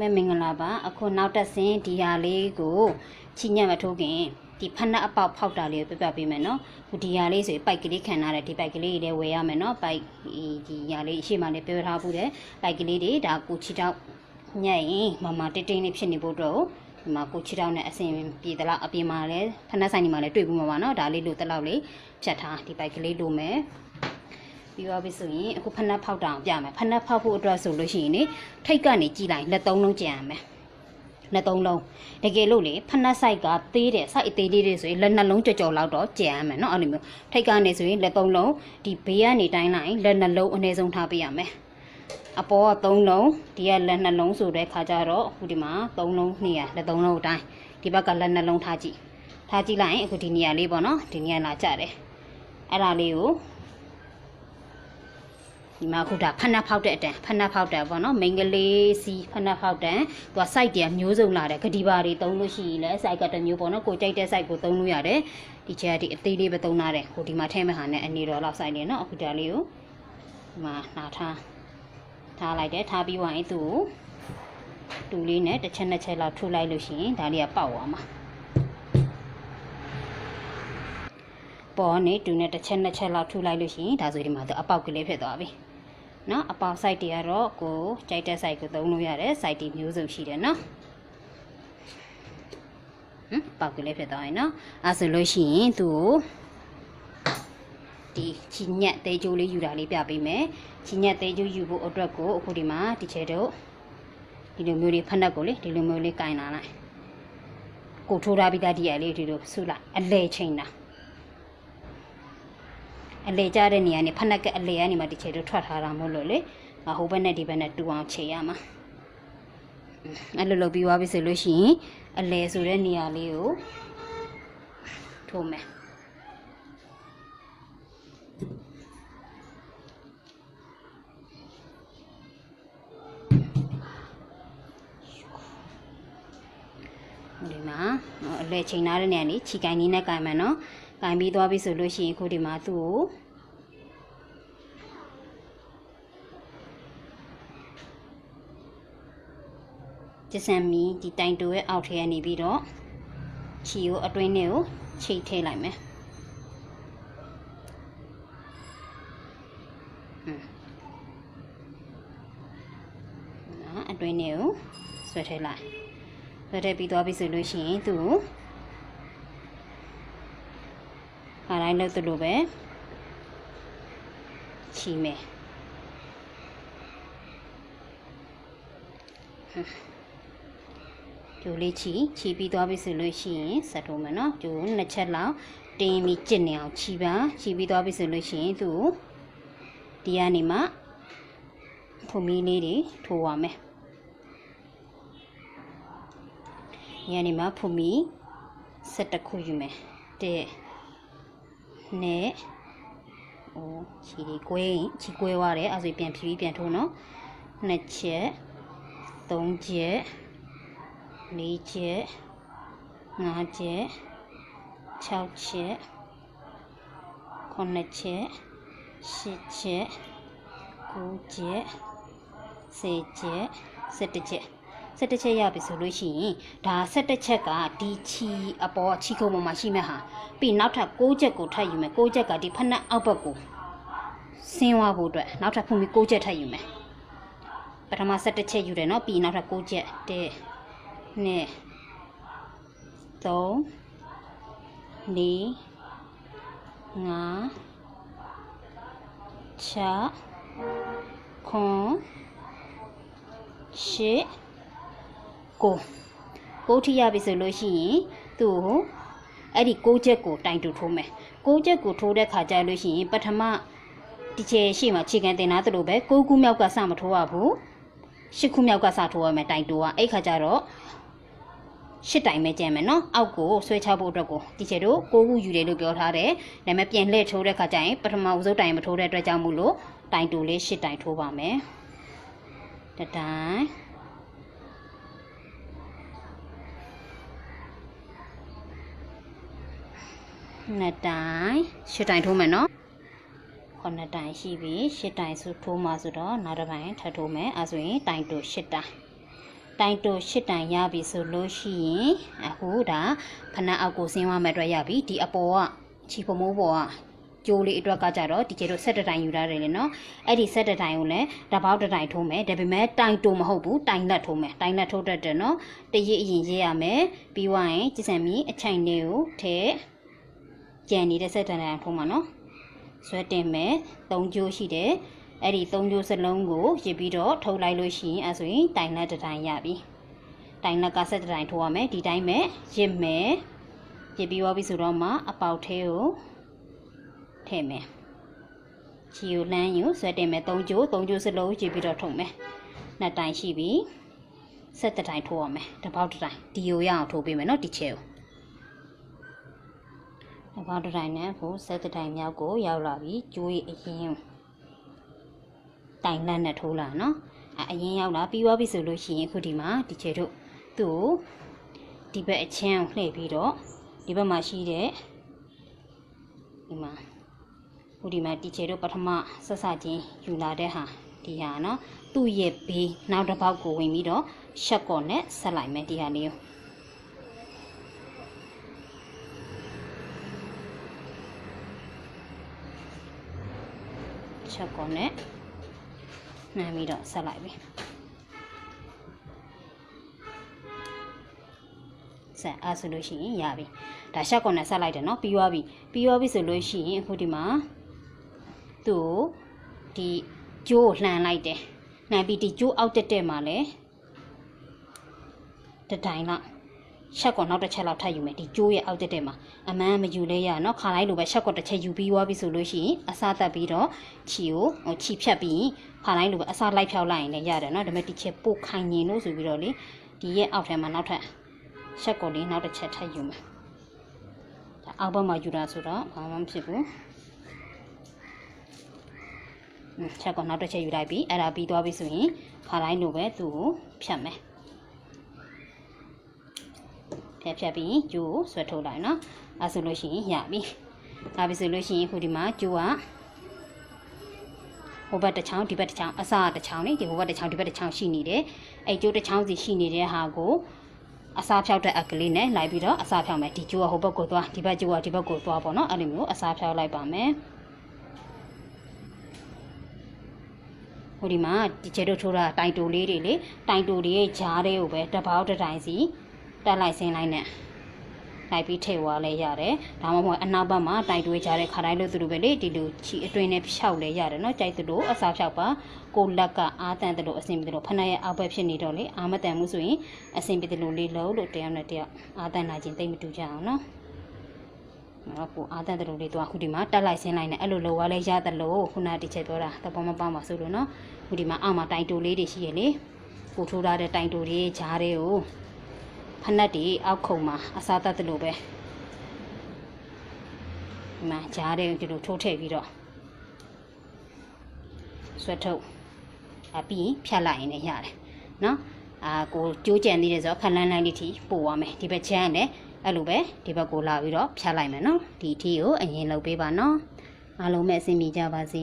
မဲမင်္ဂလာပါအခုနောက်တက်ဆင်းဒီဟာလေးကိုချီညက်မထိုးခင်ဒီဖက်နှက်အပေါက်ဖောက်တာလေးကိုပြပြပေးမယ်နော်ခုဒီဟာလေးဆိုရင်ပိုက်ကလေးခံထားတယ်ဒီပိုက်ကလေးတွေလည်းဝယ်ရမယ်နော်ပိုက်ဒီဒီဟာလေးအရှိမှလည်းပြောထားဘူးတယ်ပိုက်ကလေးတွေဒါကိုချီတောက်ညက်ရင်မမတိတ်တိတ်လေးဖြစ်နေဖို့အတွက်ဒီမှာကိုချီတောက်နဲ့အစင်ပြေသလားအပြင်မှာလည်းဖက်နှက်ဆိုင်ဒီမှာလည်းတွေ့ဘူးမှာပါနော်ဒါလေးလို့တလောက်လေးဖြတ်ထားဒီပိုက်ကလေးလိုမယ် ပြီးသွားပြီဆိုရင်အခုဖက်နှက်ဖောက်တာအောင်ပြမယ်ဖက်နှက်ဖောက်ဖို့အတွက်ဆိုလို့ရှိရင်နေထိတ်ကနေကြည်လိုက်လက်သုံးလုံးကြံရမယ်လက်သုံးလုံးတကယ်လို့လေဖက်နှက်ဆိုင်ကသေးတယ်ဆိုင်အသေးလေးတွေဆိုရင်လက်နှလုံးကြော်ကြော်လောက်တော့ကြံရမယ်เนาะအဲ့လိုမျိုးထိတ်ကနေဆိုရင်လက်သုံးလုံးဒီဘေးကနေတိုင်းလိုက်လက်နှလုံးအနည်းဆုံးထားပေးရမယ်အပေါ်က3လုံးဒီကလက်နှလုံးဆိုတဲ့ခါကျတော့အခုဒီမှာ3လုံးနေရလက်3လုံးအတိုင်းဒီဘက်ကလက်နှလုံးထားကြည့်ထားကြည့်လိုက်ရင်အခုဒီနေရာလေးပေါ့နော်ဒီနေရာလာကြတယ်အဲ့ဒါလေးကို ဒီမှာခုဒါဖက်နှက်ဖောက်တဲ့အတန်ဖက်နှက်ဖောက်တယ်ပေါ့နော်မိန်းကလေးစီဖက်နှက်ဖောက်တယ်သူက site တည်းမျိုးစုံလာတယ်ဂဒီပါတွေတုံးလို့ရှိရင်လည်း site ကတစ်မျိုးပေါ့နော်ကိုကြိုက်တဲ့ site ကိုတုံးလို့ရတယ်ဒီချက်ဒီအသေးလေးပဲတုံးလာတယ်ဟိုဒီမှာထဲမဲ့ဟာနဲ့အနေတော်လောက် site နေနော်အခုဒါလေးကိုဒီမှာနာထားထားလိုက်တယ်ထားပြီးွားရင်သူ့ကိုတူလေးနဲ့တစ်ချက်နှစ်ချက်လောက်ထုလိုက်လို့ရှိရင်ဒါလေးကပေါက်သွားမှာပေါ်နေတူနဲ့တစ်ချက်နှစ်ချက်လောက်ထုလိုက်လို့ရှိရင်ဒါဆိုဒီမှာသူအပေါက်ကလေးဖြစ်သွားပြီ နော်အပေါက် site တွေကတော့ကိုကြိုက်တဲ့ site ကိုသုံးလို့ရတယ် site တွေမျိုးစုံရှိတယ်နော်ဟမ်ပေါက်ကလေးဖြစ်သွားရင်နော်အဲဆိုလို့ရှိရင်သူ့ကိုဒီချီညက်သေးကြိုးလေးယူတာလေးပြပေးမယ်ချီညက်သေးကြိုးယူဖို့အတွက်ကိုအခုဒီမှာဒီချေတို့ဒီလိုမျိုးလေးဖက်နှက်ကိုလေဒီလိုမျိုးလေးကင်လာလိုက်ကိုထိုးထားပြီးသားဒီရလေးဒီလိုဆူလိုက်အလဲချိန်တာ အလေကြတဲ့နေရာနေဖက်နှက်ကအလေကနေမှဒီခြေတို့ထွက်ထားတာမို့လို့လေငါဟိုဘက်နဲ့ဒီဘက်နဲ့တူအောင်ခြေရမှာအဲ့လိုလုပ်ပြီးသွားပြီဆိုလို့ရှိရင်အလေဆိုတဲ့နေရာလေးကိုထိုးမယ်ဒီမှာအလေချိန်ထားတဲ့နေရာနေခြိကိုင်းလေးနဲ့ကင်မယ်နော် ကင်ပြီးသွားပြီဆိုလို့ရှိရင်ခုဒီမှာသူ့ကိုကျစံမီဒီတိုင်တိုရဲ့အောက်ထဲကနေပြီးတော့ခြီကိုအတွင်းထဲကိုချိတ်ထည့်လိုက်မယ်ဟွန်းနော်အတွင်းထဲကိုဆွဲထည့်လိုက်ဆွဲထည့်ပြီးသွားပြီဆိုလို့ရှိရင်သူ့ကို အားတိုင်းလုပ်သလိုပဲချီမယ်ကျိုးလေးချီချီပြီးသွားပြီဆိုလို့ရှိရင်ဆက်ထိုးမယ်နော်ကျိုးနှစ်ချက်လောက်တင်းပြီးကျစ်နေအောင်ချီပါချီပြီးသွားပြီဆိုလို့ရှိရင်သူ့ကိုဒီကနေမှဖုံမီလေးတွေထိုးရမယ်ဒီကနေမှဖုံမီဆက်တစ်ခုယူမယ်တဲ့ နဲ့ဟိုခြေတွေကွဲရင်ခြေကွဲသွားတယ်အဲဆိုပြန်ဖြီးပြီးပြန်ထိုးနော်နှစ်ချက်သုံးချက်လေးချက်ငါးချက်6ချက်9ချက်10ချက်9ချက်10ချက်17ချက် 17ချက်ရပြီဆိုလို့ရှိရင်ဒါ17ချက်ကဒီချီအပေါ်ချီခုံပေါ်မှာရှိမဲ့ဟာပြီးနောက်ထပ်6ချက်ကိုထပ်ယူမယ်6ချက်ကဒီဖက်နှက်အောက်ဘက်ကိုဆင်းသွားဖို့အတွက်နောက်ထပ်ဖုန်ပြီး6ချက်ထပ်ယူမယ်ပထမ17ချက်ယူတယ်နော်ပြီးနောက်ထပ်6ချက်1 2 3 4 5 6ခွန်ရှစ် ကိုကိုထိရပြီဆိုလို့ရှိရင်သူ့ကိုအဲ့ဒီကိုချက်ကိုတိုင်တူထိုးမယ်ကိုချက်ကိုထိုးတဲ့ခါကျလို့ရှိရင်ပထမဒီချေရှိမှခြေကန်တင်သားသလိုပဲကိုခုမြောက်ကစမထိုးရဘူးရှစ်ခုမြောက်ကစထိုးရမယ်တိုင်တူကအဲ့ခါကျတော့ရှစ်တိုင်ပဲကျန်မယ်နော်အောက်ကိုဆွဲချဖို့အတွက်ကိုဒီချေတို့ကိုခုယူတယ်လို့ပြောထားတယ်ဒါပေမဲ့ပြန်လှည့်ထိုးတဲ့ခါကျရင်ပထမဦးဆုံးတိုင်မထိုးတဲ့အတွက်ကြောင့်မို့လို့တိုင်တူလေးရှစ်တိုင်ထိုးပါမယ်တတိုင် နှစ်တိုင်ရှစ်တိုင်ထိုးမယ်နော်ခုနှစ်တိုင်ရှိပြီရှစ်တိုင်ဆိုထိုးမှဆိုတော့နောက်တစ်ပိုင်းထပ်ထိုးမယ်အဲဆိုရင်တိုင်တူရှစ်တိုင်တိုင်တိုရှစ်တိုင်ရပြီဆိုလို့ရှိရင်အခုဒါဖနက်အောက်ကိုဆင်းသွားမဲ့အတွက်ရပြီဒီအပေါ်ကချီဖမိုးပေါ်ကကျိုးလေးအတွက်ကကြတော့ဒီကျေတို့ဆက်တတိုင်ယူရတယ်လေနော်အဲ့ဒီဆက်တတိုင်ကိုလည်းတပေါက်တတိုင်ထိုးမယ်ဒါပေမဲ့တိုင်တိုမဟုတ်ဘူးတိုင်လက်ထိုးမယ်တိုင်လက်ထိုးတတ်တယ်နော်တရစ်အရင်ရေးရမယ်ပြီးွားရင်ကြည်စံမီအချိုင်လေးကိုထဲ ကြံနေတဲ့ဆက်တတိုင်ထိုးမှာနော်ဆွဲတင်မယ်၃ကျိုးရှိတယ်အဲ့ဒီ၃ကျိုးစလုံးကိုရစ်ပြီးတော့ထုတ်လိုက်လို့ရှိရင်အဲဆိုရင်တိုင်လက်တတိုင်ရပြီတိုင်လက်ကဆက်တိုင်ထိုးရမယ်ဒီတိုင်းပဲရစ်မယ်ရစ်ပြီးသွားပြီဆိုတော့မှအပေါက်သေးကိုထည့်မယ်ချီကိုလမ်းယူဆွဲတင်မယ်၃ကျိုး၃ကျိုးစလုံးရစ်ပြီးတော့ထုတ်မယ်နှစ်တိုင်ရှိပြီဆက်တိုင်ထိုးရမယ်တစ်ပေါက်တစ်တိုင်ဒီကိုရအောင်ထိုးပေးမယ်နော်ဒီချဲကို တစ်ပေါက်တစ်တိုင်နဲ့အခုဆက်တိုင်မြောက်ကိုရောက်လာပြီကျိုးရအရင်တိုင်လက်နဲ့ထိုးလာနော်အအရင်ရောက်လာပြီးသွားပြီဆိုလို့ရှိရင်အခုဒီမှာဒီချေတို့သူ့ကိုဒီဘက်အချင်းကိုလှည့်ပြီးတော့ဒီဘက်မှာရှိတဲ့ဒီမှာဟိုဒီမှာဒီချေတို့ပထမဆက်စချင်းယူလာတဲ့ဟာဒီဟာနော်သူ့ရဲ့ဘေးနောက်တစ်ပေါက်ကိုဝင်ပြီးတော့ရှက်ကော်နဲ့ဆက်လိုက်မယ်ဒီဟာလေးကို ချက်ကော်နဲ့နှမ်းပြီးတော့ဆက်လိုက်ပြီဆက်အားဆိုလို့ရှိရင်ရပြီဒါရှက်ကော်နဲ့ဆက်လိုက်တယ်နော်ပြီးသွားပြီပြီးသွားပြီဆိုလို့ရှိရင်အခုဒီမှာသူ့ကိုဒီကျိုးကိုလှန်လိုက်တယ်လှန်ပြီးဒီကျိုးအောက်တက်တက်မှာလဲတတိုင်လောက် ရှက်ကောနောက်တစ်ချက်လောက်ထပ်ယူမယ်ဒီကျိုးရဲ့အောက်တက်တက်မှာအမှန်မယူလဲရနော်ခါလိုက်လိုပဲရှက်ကောတစ်ချက်ယူပြီးသွားပြီဆိုလို့ရှိရင်အစားတက်ပြီးတော့ခြီကိုဟိုခြီဖြတ်ပြီးခါလိုက်လိုပဲအစားလိုက်ဖြောက်လိုက်ရင်လည်းရတယ်နော်ဒါပေမဲ့ဒီချက်ပို့ခိုင်နေလို့ဆိုပြီးတော့လေဒီရဲ့အောက်ထဲမှာနောက်ထပ်ရှက်ကောလေးနောက်တစ်ချက်ထပ်ယူမယ်ဒါအောက်ဘက်မှာယူတာဆိုတော့ဘာမှမဖြစ်ဘူးချက်ကောနောက်တစ်ချက်ယူလိုက်ပြီးအဲ့ဒါပြီးသွားပြီဆိုရင်ခါလိုက်လိုပဲသူ့ကိုဖြတ်မယ် ဖြတ်ဖြတ်ပြီးကျိုးကိုဆွဲထုတ်လိုက်နော်အဲဆိုလို့ရှိရင်ရပြီဒါပြီဆိုလို့ရှိရင်ခုဒီမှာကျိုးကဟိုဘက်တစ်ချောင်းဒီဘက်တစ်ချောင်းအစားတစ်ချောင်းလေဒီဟိုဘက်တစ်ချောင်းဒီဘက်တစ်ချောင်းရှိနေတယ်အဲ့ကျိုးတစ်ချောင်းစီရှိနေတဲ့ဟာကိုအစားဖြောက်တဲ့အကလေးနဲ့လိုက်ပြီးတော့အစားဖြောက်မယ်ဒီကျိုးကဟိုဘက်ကိုသွားဒီဘက်ကျိုးကဒီဘက်ကိုသွားပေါ့နော်အဲ့လိုမျိုးအစားဖြောက်လိုက်ပါမယ်ဟိုဒီမှာဒီချေတို့ထိုးတာတိုင်တိုလေးတွေလေတိုင်တိုတွေရဲ့ဂျားတွေကိုပဲတစ်ပေါက်တစ်တိုင်စီ တက်လိုက်ဆင်းလိုက်နဲ့လိုက်ပြီးထိတ်သွားလဲရတယ်ဒါမှမဟုတ်အနောက်ဘက်မှာတိုင်တွေးကြတဲ့ခါတိုင်းလို့သူတို့ပဲလေဒီလိုချီအတွင်းနဲ့ဖြောက်လဲရတယ်နော်ကြိုက်သလိုအစားဖြောက်ပါကိုလက်ကအားတန်သလိုအဆင်ပြေသလိုဖနက်ရဲ့အောက်ဘက်ဖြစ်နေတော့လေအာမတန်မှုဆိုရင်အဆင်ပြေသလိုလေးလို့လို့တရားနဲ့တရားအားတန်လာခြင်းတိတ်မတူကြအောင်နော်တော့ကိုအားတန်တလို့လေးတော့အခုဒီမှာတက်လိုက်ဆင်းလိုက်နဲ့အဲ့လိုလိုဝါလဲရတယ်လို့ခုနတစ်ချက်ပြောတာတပေါ်မပေါမှာဆိုလို့နော်ခုဒီမှာအောက်မှာတိုင်တိုလေးတွေရှိရလေကိုထိုးထားတဲ့တိုင်တိုတွေဂျားတွေကို ဖနက်တွေအောက်ခုံမှာအစားတတ်တယ်လို့ပဲဒီမှာဂျားတွေဒီလိုထိုးထည့်ပြီးတော့ဆွဲထုတ်အပြီးရင်ဖြတ်လိုက်ရင်လည်းရတယ်နော်အာကိုကြိုးကြံသေးတယ်ဆိုတော့ဖလန်းလန်းလေးထိပို့ရမယ်ဒီဘက်ချမ်းလည်းအဲ့လိုပဲဒီဘက်ကိုလာပြီးတော့ဖြတ်လိုက်မယ်နော်ဒီထီကိုအရင်လုပ်ပေးပါနော်အားလုံးပဲအဆင်ပြေကြပါစေ